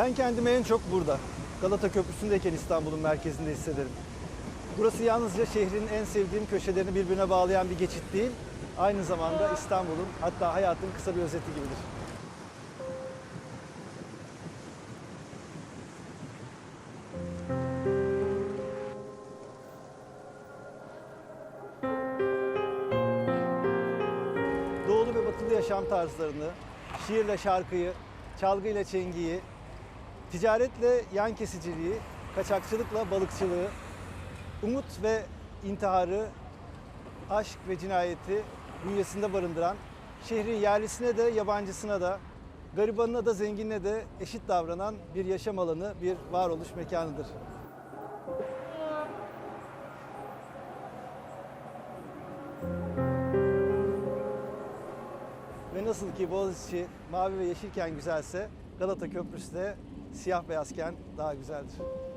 Ben kendimi en çok burada, Galata Köprüsü'ndeyken İstanbul'un merkezinde hissederim. Burası yalnızca şehrin en sevdiğim köşelerini birbirine bağlayan bir geçit değil, aynı zamanda İstanbul'un hatta hayatın kısa bir özeti gibidir. Doğulu ve batılı yaşam tarzlarını, şiirle şarkıyı, çalgıyla çengiyi, ticaretle yan kesiciliği, kaçakçılıkla balıkçılığı, umut ve intiharı, aşk ve cinayeti bünyesinde barındıran, şehrin yerlisine de yabancısına da, garibanına da zenginine de eşit davranan bir yaşam alanı, bir varoluş mekanıdır. Ve nasıl ki Boğaziçi mavi ve yeşilken güzelse Galata Köprüsü de siyah beyazken daha güzeldir.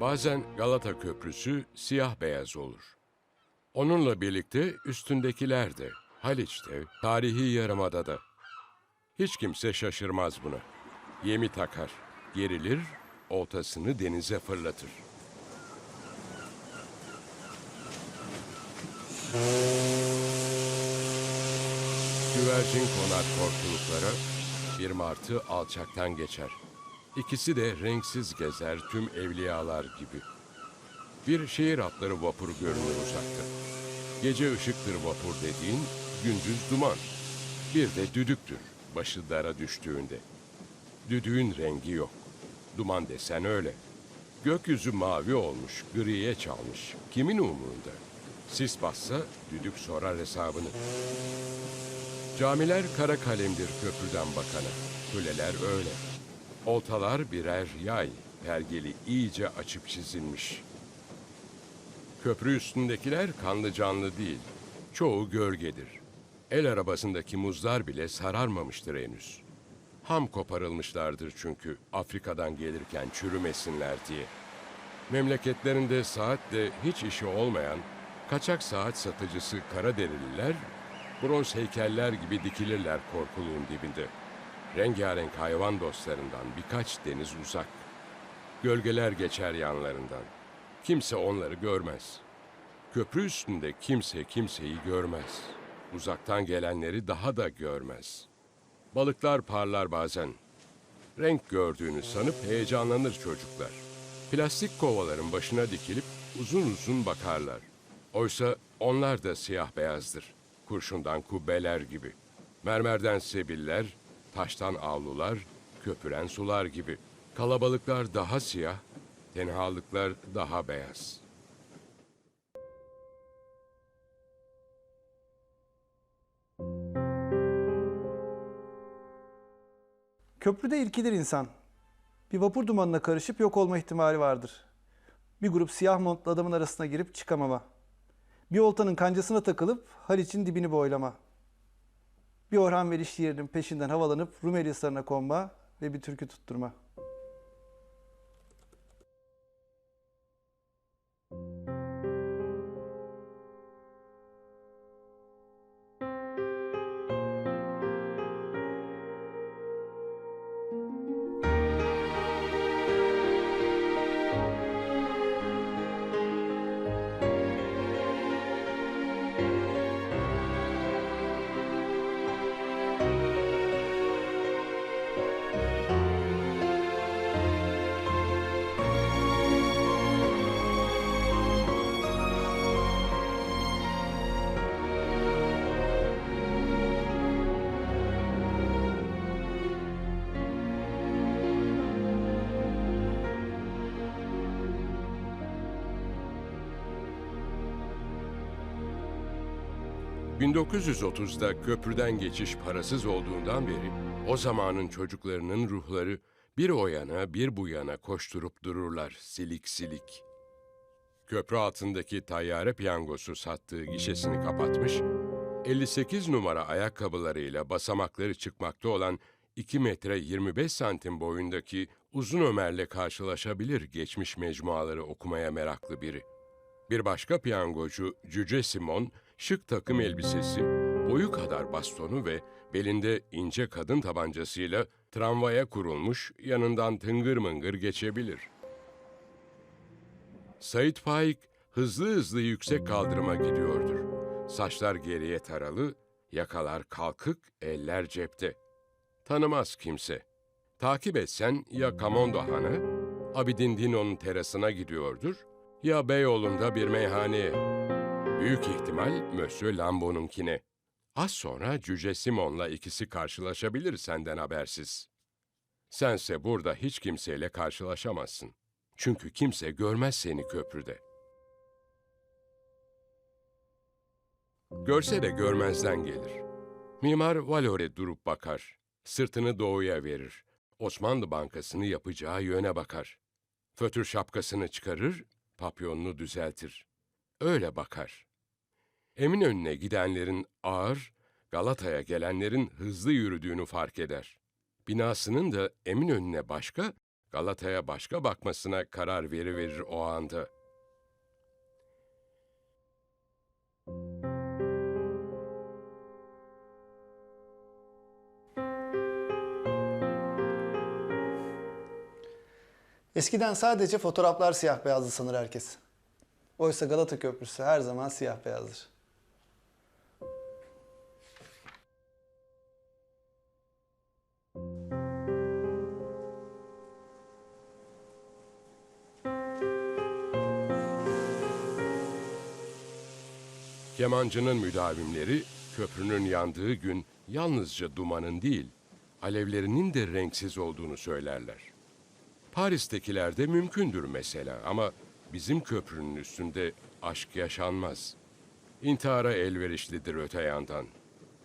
Bazen Galata Köprüsü siyah beyaz olur. Onunla birlikte üstündekiler de, Haliç'te, tarihi yarımadada. Hiç kimse şaşırmaz buna. Yemi takar, gerilir, oltasını denize fırlatır. Güvercin konar korkuluklara, bir martı alçaktan geçer. İkisi de renksiz gezer tüm evliyalar gibi. Bir şehir atları vapuru görünür uzakta. Gece ışıktır vapur dediğin, gündüz duman. Bir de düdüktür, başı dara düştüğünde. Düdüğün rengi yok. Duman desen öyle. Gökyüzü mavi olmuş, griye çalmış. Kimin umurunda? Sis bassa düdük sorar hesabını. Camiler kara kalemdir köprüden bakana. Kuleler öyle. Oltalar birer yay, pergeli iyice açıp çizilmiş. Köprü üstündekiler kanlı canlı değil, çoğu gölgedir. El arabasındaki muzlar bile sararmamıştır henüz. Ham koparılmışlardır çünkü Afrika'dan gelirken çürümesinler diye. Memleketlerinde saatle hiç işi olmayan kaçak saat satıcısı Karaderililer bronz heykeller gibi dikilirler korkuluğun dibinde. Rengarenk hayvan dostlarından birkaç deniz uzak. Gölgeler geçer yanlarından. Kimse onları görmez. Köprü üstünde kimse kimseyi görmez. Uzaktan gelenleri daha da görmez. Balıklar parlar bazen. Renk gördüğünü sanıp heyecanlanır çocuklar. Plastik kovaların başına dikilip uzun uzun bakarlar. Oysa onlar da siyah beyazdır. Kurşundan kubbeler gibi. Mermerden sebiller, taştan avlular, köpüren sular gibi. Kalabalıklar daha siyah, tenhalıklar daha beyaz. Köprüde irkilir insan. Bir vapur dumanına karışıp yok olma ihtimali vardır. Bir grup siyah montlu adamın arasına girip çıkamama. Bir oltanın kancasına takılıp Haliç'in dibini boylama. Bir Orhan Veli şiirinin peşinden havalanıp Rumeli Hisarı'na konma ve bir türkü tutturma. 1930'da köprüden geçiş parasız olduğundan beri o zamanın çocuklarının ruhları bir o yana bir bu yana koşturup dururlar silik silik. Köprü altındaki tayyare piyangosu sattığı gişesini kapatmış, 58 numara ayakkabılarıyla basamakları çıkmakta olan 2 metre 25 santim boyundaki Uzun Ömer'le karşılaşabilir geçmiş mecmuaları okumaya meraklı biri. Bir başka piyangocu Cüce Simon, şık takım elbisesi, boyu kadar bastonu ve belinde ince kadın tabancasıyla tramvaya kurulmuş yanından tıngır mıngır geçebilir. Sait Faik hızlı hızlı yüksek kaldırıma gidiyordur. Saçlar geriye taralı, yakalar kalkık, eller cepte. Tanımaz kimse. Takip etsen ya Kamondo Hanı, Abidin Dino'nun terasına gidiyordur ya Beyoğlu'nda bir meyhaneye. Büyük ihtimal Monsieur Lambo'nunkine. Az sonra Cüce Simon'la ikisi karşılaşabilir senden habersiz. Sense burada hiç kimseyle karşılaşamazsın. Çünkü kimse görmez seni köprüde. Görse de görmezden gelir. Mimar Valore durup bakar. Sırtını doğuya verir. Osmanlı Bankası'nı yapacağı yöne bakar. Fötür şapkasını çıkarır, papyonunu düzeltir. Öyle bakar. Eminönü'ne gidenlerin ağır, Galata'ya gelenlerin hızlı yürüdüğünü fark eder. Binasının da Eminönü'ne başka, Galata'ya başka bakmasına karar veriverir o anda. Eskiden sadece fotoğraflar siyah beyazdı sanır herkes. Oysa Galata Köprüsü her zaman siyah beyazdır. Kemancının müdavimleri köprünün yandığı gün yalnızca dumanın değil, alevlerinin de renksiz olduğunu söylerler. Paris'tekiler de mümkündür mesela ama bizim köprünün üstünde aşk yaşanmaz. İntihara elverişlidir öte yandan.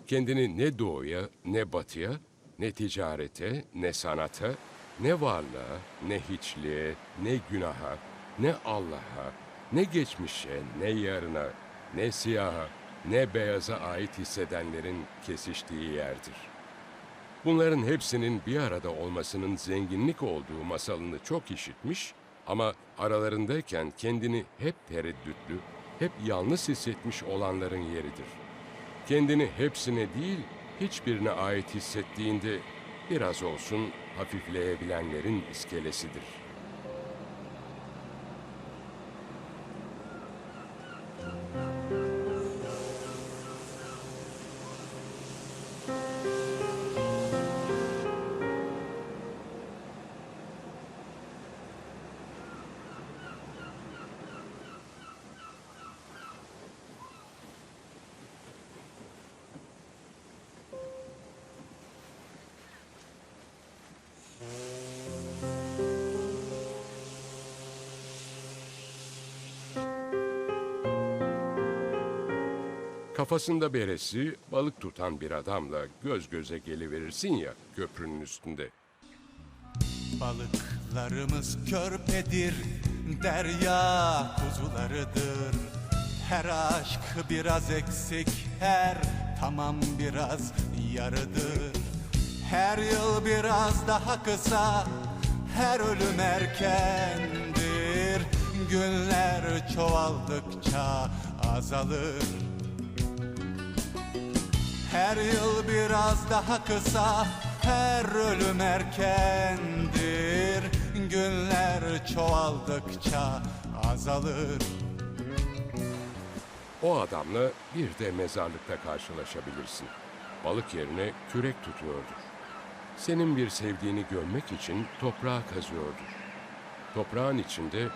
Kendini ne doğuya ne batıya, ne ticarete, ne sanata, ne varlığa, ne hiçliğe, ne günaha, ne Allah'a, ne geçmişe, ne yarına, ne siyaha, ne beyaza ait hissedenlerin kesiştiği yerdir. Bunların hepsinin bir arada olmasının zenginlik olduğu masalını çok işitmiş ama aralarındayken kendini hep tereddütlü, hep yalnız hissetmiş olanların yeridir. Kendini hepsine değil, hiçbirine ait hissettiğinde biraz olsun hafifleyebilenlerin iskelesidir. Kafasında beresi, balık tutan bir adamla göz göze geliverirsin ya köprünün üstünde. Balıklarımız körpedir, derya kuzularıdır. Her aşk biraz eksik, her tamam biraz yarıdır. Her yıl biraz daha kısa, her ölüm erkendir. Günler çoğaldıkça azalır. Her yıl biraz daha kısa, her ölüm erkendir. Günler çoğaldıkça azalır. O adamla bir de mezarlıkta karşılaşabilirsin. Balık yerine kürek tutuyordur. Senin bir sevdiğini görmek için toprağa kazıyordur. Toprağın içinde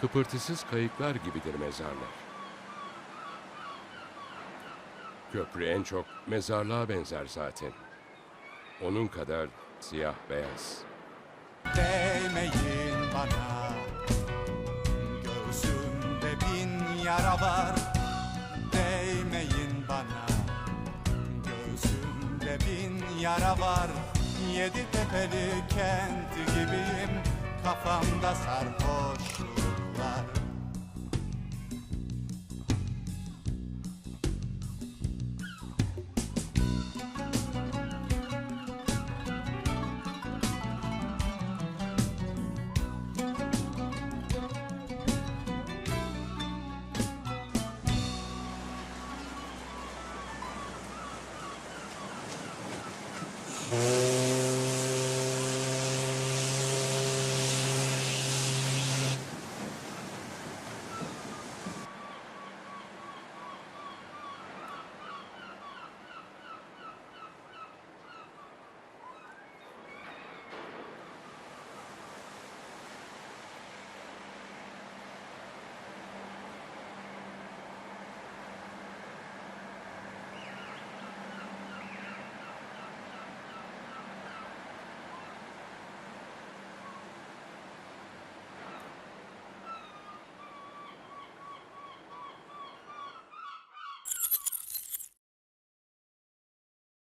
kıpırtısız kayıklar gibidir mezarlar. Köprü en çok mezarlığa benzer zaten. Onun kadar siyah beyaz. Değmeyin bana. Göğsümde bin yara var. Değmeyin bana. Bin yara var. Yedi tepeli kent gibiyim. Kafamda sarhoşluklar